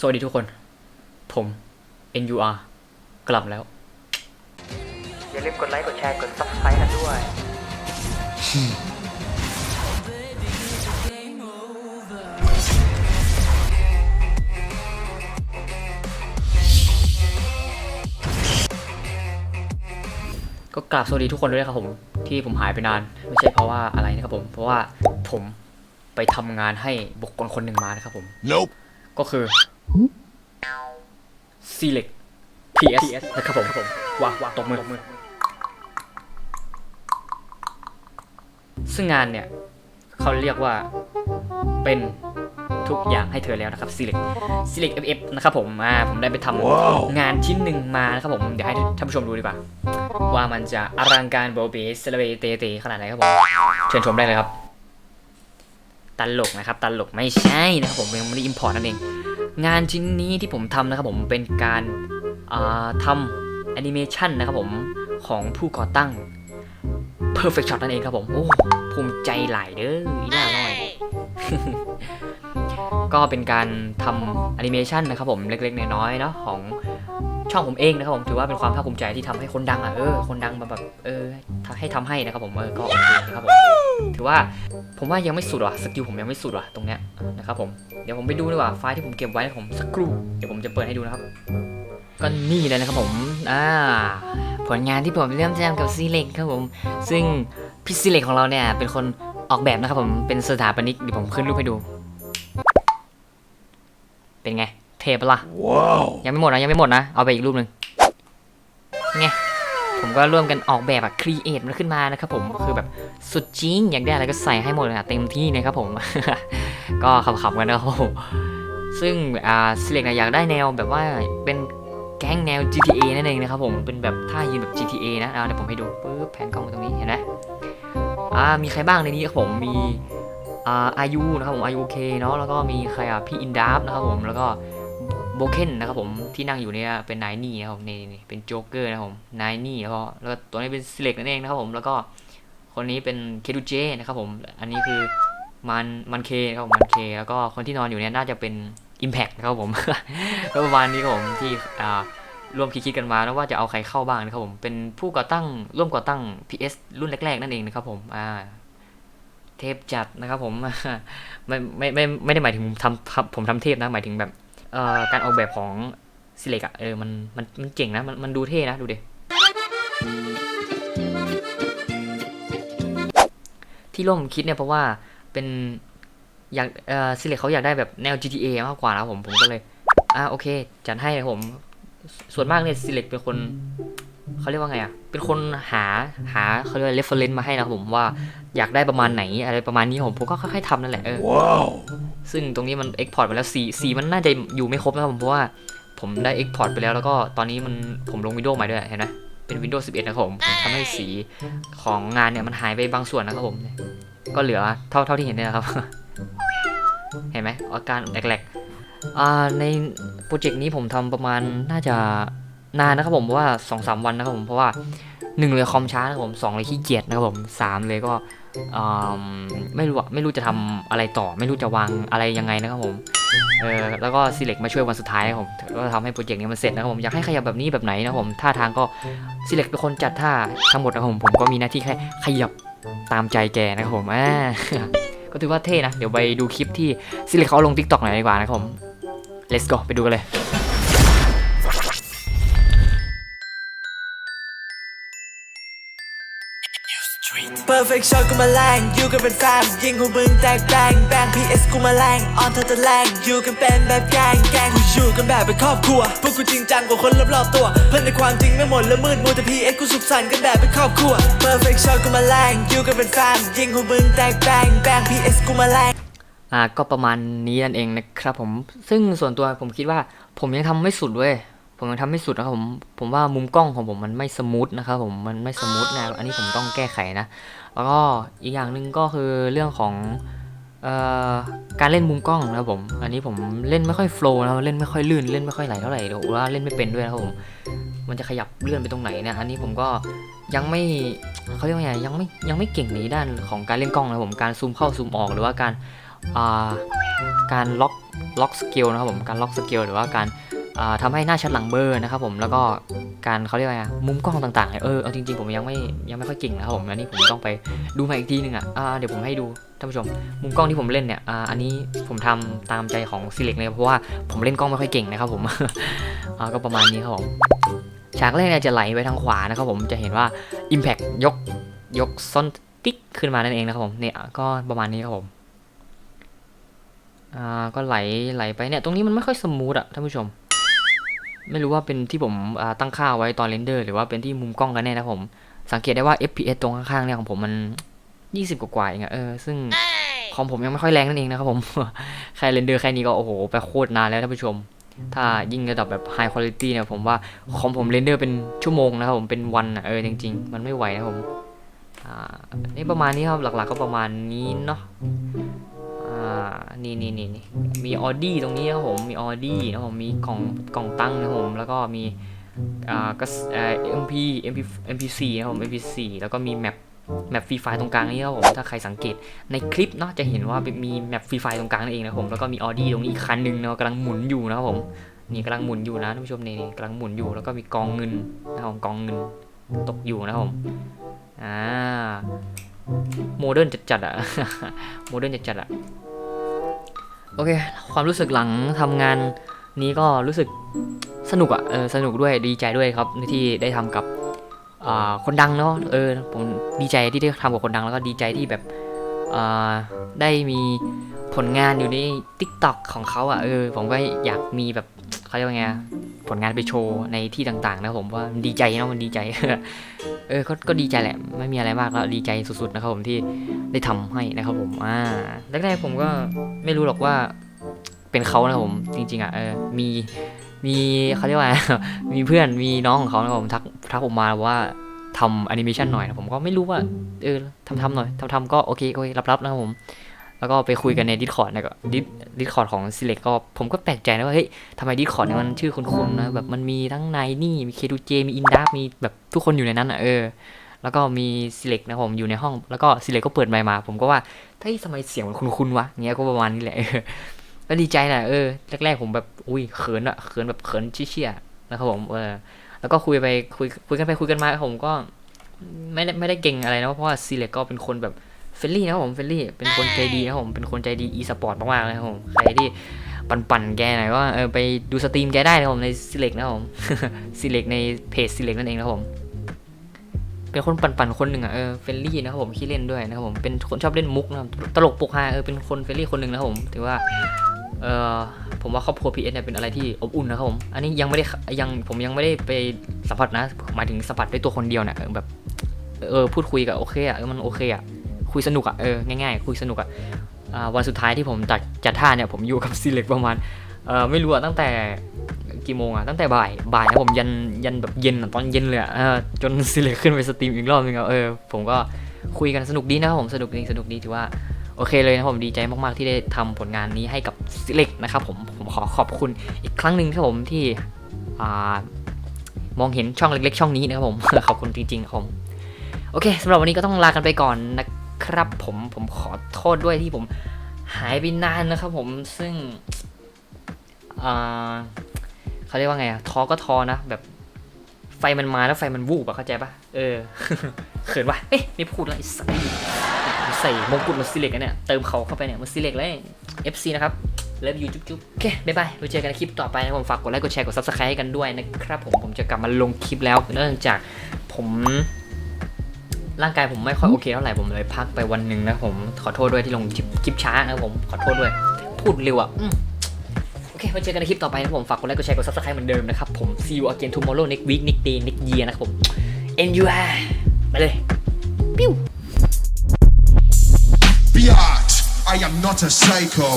สวัสดีทุกคน ผม NUR กลับแล้ว อย่าลืมกดไลค์ กดแชร์ กด subscribe กันด้วย ก็กราบสวัสดีทุกคนด้วยนะครับผม ที่ผมหายไปนาน ไม่ใช่เพราะว่าอะไรนะครับผม เพราะว่าผมไปทำงานให้บุคคลคนหนึ่งมานะครับผม Nope. ก็คือ Select PS นะครับผมว้าวว้าวตบมือ ซึ่งงานเนี่ย เขาเรียกว่าเป็นทุกอย่างให้เธอแล้วนะครับ Select Select FF นะครับผมอ่าผมได้ไปทำว้าวงานชิ้นหนึ่งมานะครับผม เดี๋ยวให้ท่านผู้ชมดูดีกว่า ว่ามันจะอลังการโบเบสเลเวเตเตขนาดไหนครับผม เชิญชมได้เลยครับตลกนะครับตลกไม่ใช่นะครับผมยังไม่ได้อิมพอร์ตนั่นเอง งานชิ้นนี้ที่ผมทำนะครับผมเป็นการอ่าทำแอนิเมชันนะครับผมของผู้ก่อตั้ง Perfect Shot นั่นเองครับผม โอ้ภูมิใจหลายเด้ออีล่าน้อย ก็เป็นการทำแอนิเมชันนะครับผมเล็กๆน้อยๆเนาะของช่องผมเองนะครับผมถือว่าเป็นความภาคภูมิใจที่ทำให้คนดังอะเออคนดังมาแบบเออให้ทำให้นะครับผมเออก็โอเคนะครับผมถือว่าผมว่ายังไม่สุดว่ะสกิลผมยังไม่สุดว่ะตรงเนี้ยนะครับผม เดี๋ยวผมไปดูดีกว่าไฟล์ที่ผมเก็บไว้นะครับผมสักครู่เดี๋ยวผมจะเปิดให้ดูนะครับก็นี่เลยนะครับผมอ่าผลงานที่ผมเริ่มทำกับซีเล็กครับผม ซึ่งพี่ซีเล็กของเราเนี่ยเป็นคนออกแบบนะครับผมเป็นสถาปนิกเดี๋ยวผมขึ้นรูปให้ดู เป็นไง เทปะล่ะ Wow. ยังไม่หมดนะยังไม่หมดนะ เอาไปอีกรูปหนึ่งไงผมก็ร่วมกันออกแบบอะครีเอทมันขึ้นมานะครับผมคือแบบสุดจริงอยากได้อะไรก็ใส่ให้หมดเลยอะเต็มที่นะครับผม ก็ขำๆกันนะครับผมซึ่งอ่าสเล็กนะอยากได้แนวแบบว่าเป็นแก๊งแนว GTA นั่นเองนะครับผมเป็นแบบท่ายืนแบบ GTA นะเอาเดี๋ยวผมให้ดูปึ๊บแผนกล้องตรงนี้เห็นไหมอ่ามีใครบ้างในนี้ครับผมมีอ่าอายุนะครับผมอายุเคเนาะแล้วก็มีใครอะพี่อินดับนะครับผมแล้วก็โบเคนนะครับผมที่นั่งอยู่เนี่ยเป็นนายนี่นะครับผมนี่นี่เป็นโจ๊กเกอร์นะครับผมนายนี่แล้วก็แล้วก็ตัวนี้เป็นซิเล็กนั่นเองนะครับผมแล้วก็คนนี้เป็นเคดูเจนะครับผมอันนี้คือ มันมันเคครับผมมันเคแล้วก็คนที่นอนอยู่เนี่ยน่าจะเป็น Impact นะครับผมก็ประมาณนี้ครับผมที่อ่าร่วมคิดกันมาแล้วว่าจะเอาใครเข้าบ้างนะครับผมเป็นผู้ก่อตั้งร่วมก่อตั้ง PS รุ่นแรก ๆ นั่นเองนะครับผมอ่าเทพจัดนะครับผมไม่ไม่ไม่ไม่ได้หมายถึงทำทำผมทำเทพนะหมายถึงแบบเอ่อการออกแบบของซิเล็กอะเออมันมันมันเจ๋งนะมันมันดูเท่นะดูดิที่ร่วมคิดเนี่ยเพราะว่า เป็นอยากเอ่อซิเล็กเขาอยากได้แบบแนว GTA มากกว่านะครับผมผมก็เลยอ่าโอเค จัดให้ครับผม ส่วนมากเนี่ยซิเล็กเป็นคนเขาเรียกว่าไงอะเป็นคนหาหาเขาเรียกว่า reference มาให้นะครับผมว่าอยากได้ประมาณไหนอะไรประมาณนี้ผมผมก็ค่อยๆทำนั่นแหละเออ Wow. ซึ่งตรงนี้มัน Export ไปแล้วสีสีมันน่าจะอยู่ไม่ครบนะครับผมเพราะว่าผมได้ Export ไปแล้วแล้วก็ตอนนี้มันผมลง Windows ใหม่ด้วยเห็นไหม เป็น Windows 11 นะครับผมทำให้สีของงานเนี่ยมันหายไปบางส่วนนะครับผม ก็เหลือเท่าเท่าที่เห็นเนี่ยนะครับ เห็นไหมอาการแหลกๆอ่าในโปรเจกต์นี้ผมทำประมาณน่าจะนานนะครับผมเพราะว่า2อสวันนะครับผมเพราะว่าหนึ่งเลยคอมช้านะครับผมสองเลยขี้เกียจนะครับผมสามเลยก็อืมไม่รู้อะไม่รู้จะทำอะไรต่อ ไม่รู้จะวางอะไรยังไงนะครับผมเออแล้วก็ซีเล็กมาช่วยวันสุดท้ายนะผมก็ทำให้โปรเจกต์นี้มันเสร็จนะครับผมอยากให้ขยับแบบนี้แบบไหนนะครับผมท่าทางก็ซีเล็กเป็นคนจัดท่าทั้งหมดนะครับผมผมก็มีหน้าที่แค่ขยับตามใจแกนะครับผมอ่าก็ถือว่าเท่นะ เดี๋ยวไปดูคลิปที่ซีเล็กเขาลงทิกตอกหน่อยดีกว่านะครับผม let's go ไปดูกันเลย Perfect shot กูมาแรงอยู่กันเป็นแฟนยิงของมึงแตกแบงแบง PS กูมาแรงออนเธอจะแรงอยู่กันเป็นแบบแกงแกงกูอยู่กันแบบเป็นครอบครัว พวกกูจริงจังกว่าคนรอบๆตัว เพื่อนในความจริงไม่หมดและมืดมัวแต่ PS กูสุขสันต์กันแบบเป็นครอบครัว Perfect shot กูมาแรงอยู่กันเป็นแฟนยิงของมึงแตกแบงแบง PS กูมาแรงอ่าก็ประมาณนี้นั่นเองนะครับผมซึ่งส่วนตัวผมคิดว่าผมยังทำไม่สุดเว้ย ผมยังทำไม่สุดนะครับผม ผมว่ามุมกล้องของผมมันไม่สมูทนะครับผม มันไม่สมูทนะ อันนี้ผมต้องแก้ไขนะ แล้วก็อีกอย่างหนึ่งก็คือเรื่องของออการเล่นมุมกล้องนะครับผม อันนี้ผมเล่นไม่ค่อยโฟล์นะเล่นไม่ค่อยลื่น เล่นไม่ค่อยไหลเท่าไหร่หรือว่าเล่นไม่เป็นด้วยนะครับผม มันจะขยับเลื่อนไปตรงไหนเนี่ย อันนี้ผมก็ยังไม่เขาเรียกว่าไงยังไม่ยังไม่เก่งในด้านของการเล่นกล้องนะครับผม การซูมเข้าซูมออกหรือว่าการการล็อกล็อกสเกลนะครับผม การล็อกสเกลหรือว่าการ อ่าทำให้หน้าชัดหลังเบอร์นะครับผมแล้วก็การเขาเรียกว่าไงมุมกล้องต่างๆเออเอาจริงๆผมยังไม่ยังไม่ค่อยเก่งนะครับผมอันนี้ผมต้องไปดูมาอีกทีหนึงอะอ่าเดี๋ยวผมให้ดูท่านผู้ชม มุมกล้องที่ผมเล่นเนี่ยอ่าอันนี้ผมทำตามใจของซิเล็กเลยเพราะว่าผมเล่นกล้องไม่ค่อยเก่งนะครับผมก็ประมาณนี้ครับผมฉากแรกเนี่ยจะไหลไปทางขวานะครับผมจะเห็นว่า Impact ยกยกส้นติ๊กขึ้นมานั่นเองนะครับผมเนี่ยก็ประมาณนี้ครับผมอ่าก็ไหลไหลไปเนี่ยตรงนี้มันไม่ค่อยสมูทอะท่านผู้ชม ไม่รู้ว่าเป็นที่ผมอ่าตั้งค่าไว้ตอนเรนเดอร์หรือว่าเป็นที่มุมกล้องกันแน่นะครับผม สังเกตได้ว่า FPS ตรงข้างๆเนี่ยของผมมัน 20 กว่าๆเองอะเออซึ่งคอมผมยังไม่ค่อยแรงนั่นเองนะครับผม แค่เรนเดอร์แค่นี้ก็โอ้โหไปโคตรนานแล้วท่านผู้ชม ถ้ายิ่งระดับแบบ High Quality เนี่ยผมว่าคอมผมเรนเดอร์เป็นชั่วโมงนะครับผมเป็นวันอะเออจริง ๆ มันไม่ไหวนะครับผมอ่านี่ประมาณนี้ครับหลักๆก็ประมาณนี้เนาะอ่า นี่นี่นี่นี่มีออดี้ตรงนี้นะครับผม มีออดี้นะครับผม มีกล่องกล่องตั้งนะครับผม แล้วก็มีอ่าก็เอ่อ MP MP MP4 นะครับผม MP4 แล้วก็มีแมปแมปฟรีไฟตรงกลางนี้ครับผม ถ้าใครสังเกตในคลิปเนาะจะเห็นว่ามีแมปฟรีไฟตรงกลางนั่นเองนะครับผม แล้วก็มีออดี้ตรงนี้อีกคันหนึ่งเนาะกำลังหมุนอยู่นะครับผม นี่กำลังหมุนอยู่นะท่านผู้ชมนี่นี่กำลังหมุนอยู่ แล้วก็มีกองเงินนะครับผมกองเงินตกอยู่นะครับผม อ่าโมเดิร์นจัดๆอะโมเดิร์นจัดๆอะ โอเค ความรู้สึกหลังทำงานนี้ก็รู้สึกสนุกอะเออสนุกด้วยดีใจด้วยครับที่ได้ทำกับคนดังเนาะเออผมดีใจที่ได้ทำกับคนดังแล้วก็ดีใจที่แบบได้มีผลงานอยู่ใน Tik t o อกของเขาอะเออผมก็อยากมีแบบ เขาเรียกว่าไงผลงานไปโชว์ในที่ต่างๆ นะผมว่าดีใจเนาะมันดีใจ เออก็ก็ดีใจแหละ ไม่มีอะไรมากแล้วดีใจสุดๆนะครับผมที่ได้ทำให้นะครับผมอ่าแรกๆผมก็ไม่รู้หรอกว่าเป็นเขานะผมจริง ๆอะเออมีมีเขาเรียกว่า มีเพื่อนมีน้องของเขานะครับผมทักทักผมมาว่าทำแอนิเมชันหน่อยนะผมก็ไม่รู้ว่าเออทำทำหน่อยทำทำก็โอเคโอเครับรับนะครับผม แล้วก็ไปคุยกันใน Discord นะก็ดิดิสคอร์ดของ Select ก็ผมก็แปลกใจนะว่าเฮ้ยทำไม Discord เนี่ยมันชื่อคุ้นๆนะแบบมันมีทั้งไนนี่มี K2J มี Indap มีแบบทุกคนอยู่ในนั้นอะเออแล้วก็มี Select นะผมอยู่ในห้อง แล้วก็ Select ก็เปิดไมค์มา ผมก็ว่าเฮ้ยทำไมเสียงมันคุ้นๆวะเงี้ยก็ประมาณนี้แหละก็ดีใจแหละเออแรกๆผมแบบอุ้ยเขินอะเขินแบบเขินเชี่ยๆนะครับผมเออแล้วก็คุยไปคุยคุยกันไปคุยกันมาผมก็ไม่ได้ไม่ได้เก่งอะไรนะเพราะว่า Select ก็เป็นคนแบบ เฟลลี่นะครับผมเฟลลี่เป็นคนใจดีนะครับผมเป็นคนใจดีอีสปอร์ตมากๆเลยครับผมใครที่ปั่นๆแกหน่อยก็เออไปดูสตรีมแกได้นะครับผมในซิเล็กนะครับผมซิเล็กในเพจซิเล็กนั่นเองนะครับผมเป็นคนปั่นๆคนหนึ่งอะเออเฟลลี่นะครับผมขี้เล่นด้วยนะครับผมเป็นคนชอบเล่นมุกนะครับตลกปกฮาเออเป็นคนเฟลลี่คนหนึ่งนะครับผมถือว่าเออผมว่าครอบครัวพีเอสเนี่ยเป็นอะไรที่อบอุ่นนะครับผมอันนี้ยังไม่ได้ยังผมยังไม่ได้ไปสัมผัสนะหมายถึงสัมผัสด้วยตัวคนเดียวเนี่ยเออแบบเออพูดคุยกับโอเคอะเออมันโอเคอะ คุยสนุกอะเออง่ายๆคุยสนุกอะอ่าวันสุดท้ายที่ผมจัดจัดท่าเนี่ยผมอยู่กับซีเล็กประมาณเออไม่รู้อะตั้งแต่กี่โมงอะตั้งแต่บ่ายบ่ายนะผมยันยันแบบเย็นตอนเย็นเลยอะจนซีเล็กขึ้นไปสตรีมอีกรอบนึงอะเออผมก็คุยกันสนุกดีนะครับผมสนุกดีสนุกดีถือว่าโอเคเลยนะผมดีใจมากๆที่ได้ทำผลงานนี้ให้กับซีเล็กนะครับผมผมขอขอบคุณอีกครั้งหนึ่งครับผมที่อ่ามองเห็นช่องเล็กๆ ช่องนี้นะครับผมขอบคุณจริงๆครับผมโอเคสำหรับวันนี้ก็ต้องลากันไปก่อนนะ ครับผมผมขอโทษด้วยที่ผมหายไปนานนะครับผมซึ่งเขาเรียกว่าไงอะท้อก็ทอนะ แบบไฟมันมาแล้วไฟมันวูบอะเข้าใจปะเออเขินวะเอ๊ะไม่พูดอะไรใส่ใส่มงกุฎมาซิเล็กเนี่ย เติมเขาเข้าไปเนี่ยมาซิเล็กเลย FC นะครับเลิฟยูจุ๊บจุ๊บโอเคบ๊ายบายไว้เจอกันในคลิปต่อไปนะผมฝากกดไลค์กดแชร์กด subscribe ให้กันด้วยนะครับผมผมจะกลับมาลงคลิปแล้วเนื่องจากผม ร่างกายผมไม่ค่อยโอเคเท่าไหร่ผมเลยพักไปวันหนึ่งนะผมขอโทษด้วยที่ลงคลิปคลิปช้านะผมขอโทษด้วย พูดเร็วอะโอเคไว้เจอกันในคลิปต่อไปนะผมฝากกดไลค์กดแชร์กด subscribe เหมือนเดิมนะครับผม see you again tomorrow next week next day next year นะครับผม enjoy ไปเลย Biatch, I am not a psycho.